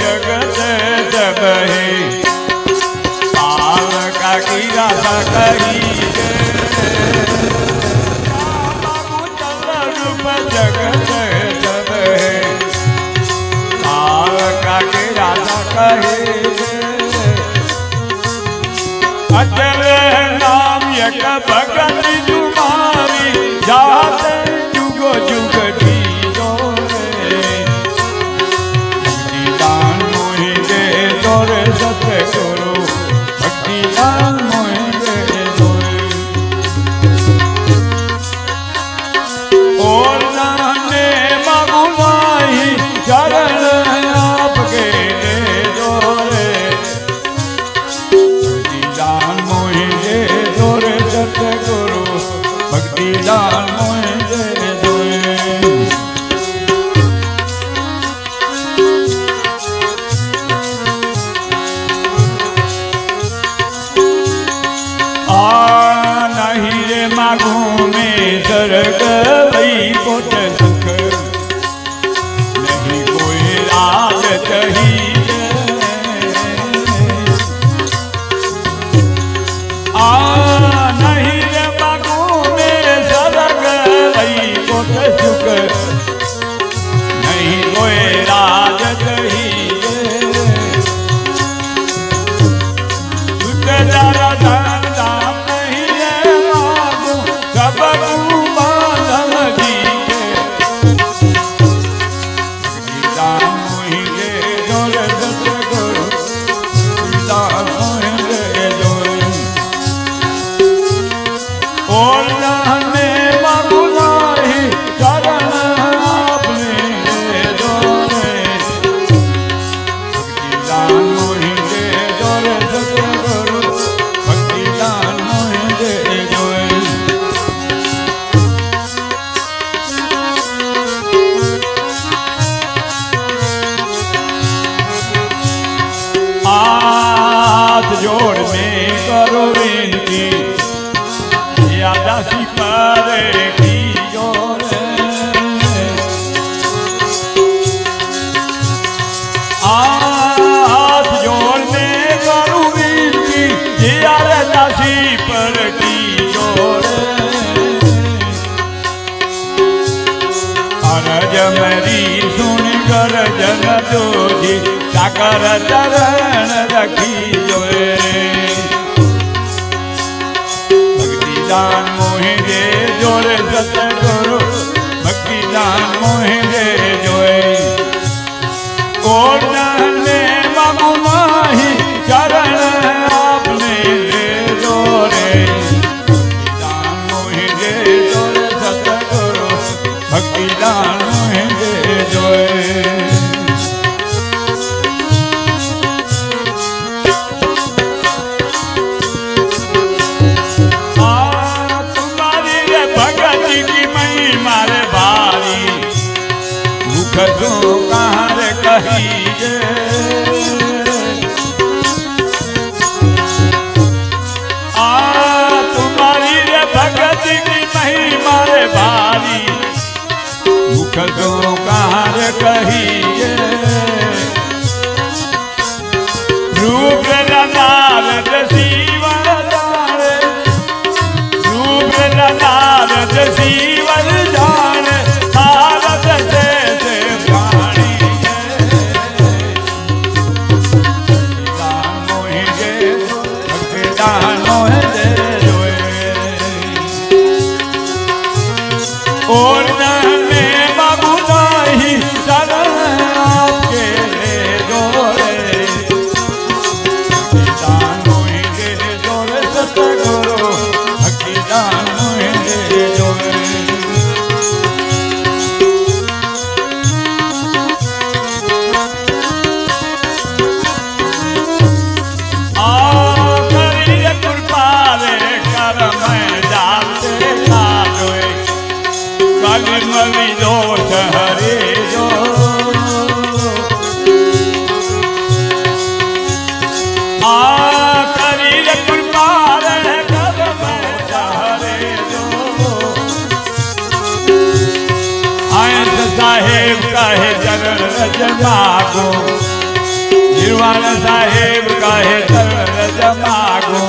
जगत जब है पाल का गिरा सा कही Jesús. નહીં રે માગું મેં સરગવ હાથ જોડ મેં કરો વિનતી યાદાસી પરે જોજી સાકર ચરણ રખી જોએ ભક્તિ દાન મોહી દે જોરે બધું કાળ કહીએ. આ તુમારી રે ભગત કી મહિમા રે ભારી. મુખ કાળ કહીએ. मागो जीवन साहेब काहे शरण मागो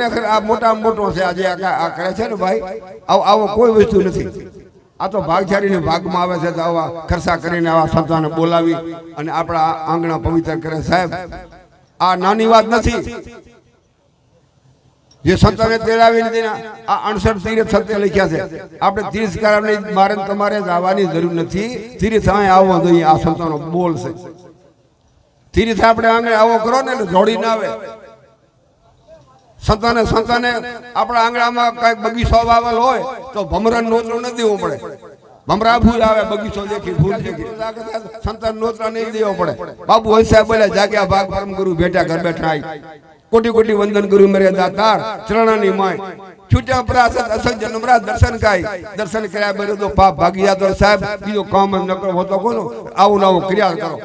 ખરેખર આ મોટા મોટો છે, આજે આ કરે છે ને ભાઈ, આવો આવો કોઈ વસ્તુ નથી. આ તો ભાગચારીને ભાગમાં આવે છે તો આવા ખર્ચા કરીને આવા સંતાને બોલાવી અને આપણા આંગણા પવિત્ર કરે. સાહેબ, આ નાની વાત નથી. જે સંતોને તેડાવીને તેના આ અણસઠ તીર્થ સત્ય લખ્યા છે. આપણે તીર્થ કારણે મારે તમારે આવવાની જરૂર નથી. તીર્થ અહીં આવવા જોઈએ આ સંતાનો બોલ છે. તીર્થ આપણે આંગણે આવો કરો ને એટલે જોડી ના આવે. સંતાને સંતાને આપણા આંગણામાં કંઈક બગીચો વાવેલ હોય તો ભમરણ નોતરો ન દેવો પડે. ભમરા ફૂલ આવે, બગીચો દેખી, ફૂલ દેખી. સંતાન નોતરા નહીં દેવો પડે. બાબુ હંસા બોલ્યા, જાગ્યા ભાગ પરમ ગુરુ બેઠા ઘર બેઠા કોટી કોટી વંદન ગુરુ મર્યાદા દાતાર ચરણાની માય. છૂટ્યા પ્રાસદ અસલ જન્મરા દર્શન કાય. દર્શન કર્યા બેરો તો પાપ ભાગી જાતો સાહેબ. બીજો કામ ન હોતો કોનો? આવું નવું ક્રિયા કરો.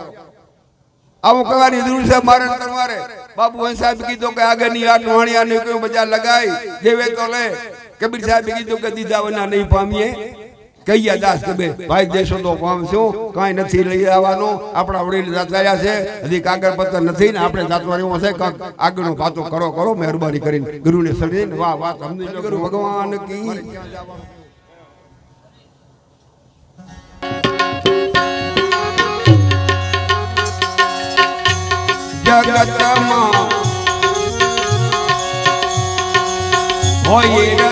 આવું કહેવાની જરૂર છે મારે તમારે. બાબુ વંશ સાહેબ કીધું કે આગળની આઠ વાણિયા ને કોઈ બજાર લગાઈ જેવે તો લે. કબીર સાહેબ કીધું કે દીધા વના નહીં પામીએ. કહીયા દાસ કે બે, ભાઈ દેશો તો પામશું. કાંઈ નથી લઈ આવવાનું. આપણા વડીલ જાતવાયા છે. હજી કાગળ પત્ર નથી ને આપણે જાતવાનું હશે કાંક આગળનો વાતો કરો કરો, મહેરબાની કરીને. ગુરુને સમજીને વાહ વાહ સમજી ભગવાન કી. ક્ષેત્રમાં હોય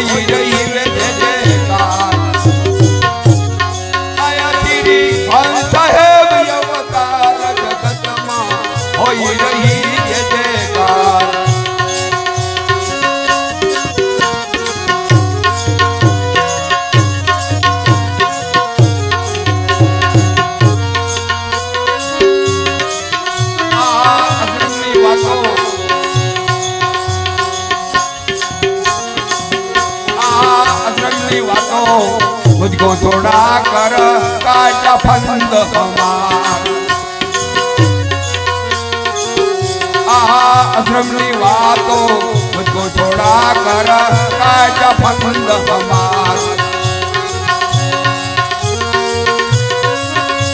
Ay, ay, ay. ગોથોડા કર કાટા ફંદ આ અધર્મની વાતો ગોથોડા કર કાટા ફંદ અમાર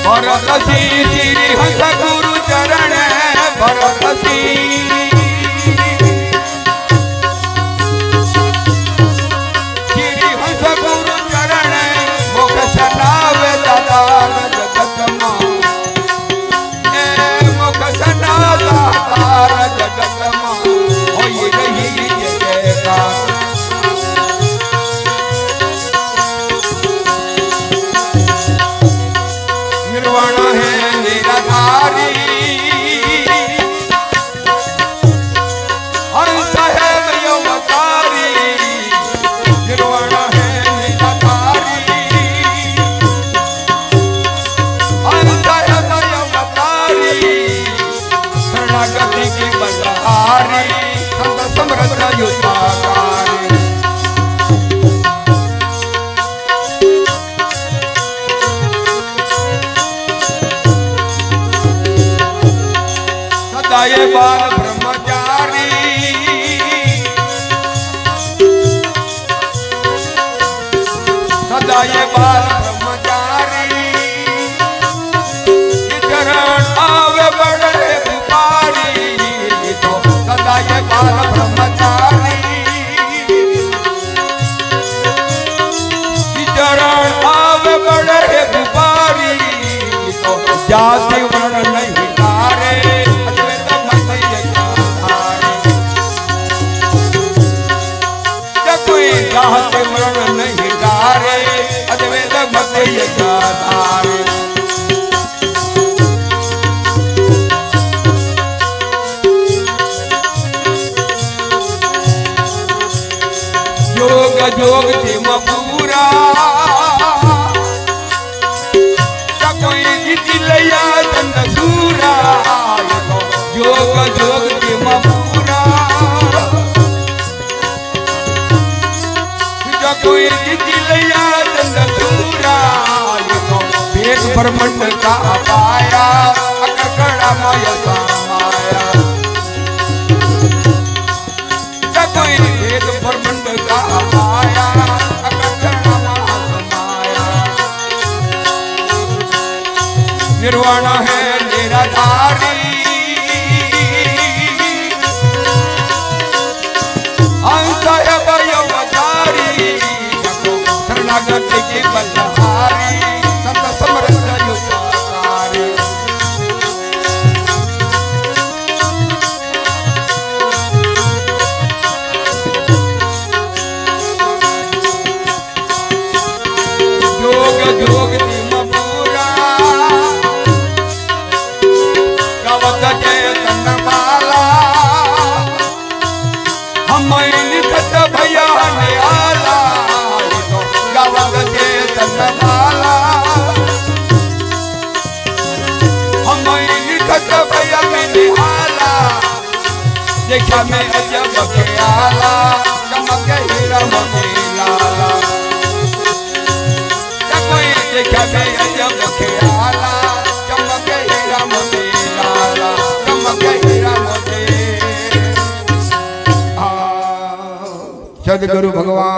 ભરતજી હસક जगत की बलहारी समरथ युद्धा પરમંડલ કા પાયા? અકકડા માય. સમાયા જગોઈ ભેદ નિર્વાણ હે નિરાધાર તમે અજબ કેલા ચમકે હીરા મની લાલા કોઈ દેખ્યા બે અજબ કેલા ચમકે હીરા મની લાલા ચમકે હીરા ભગવાન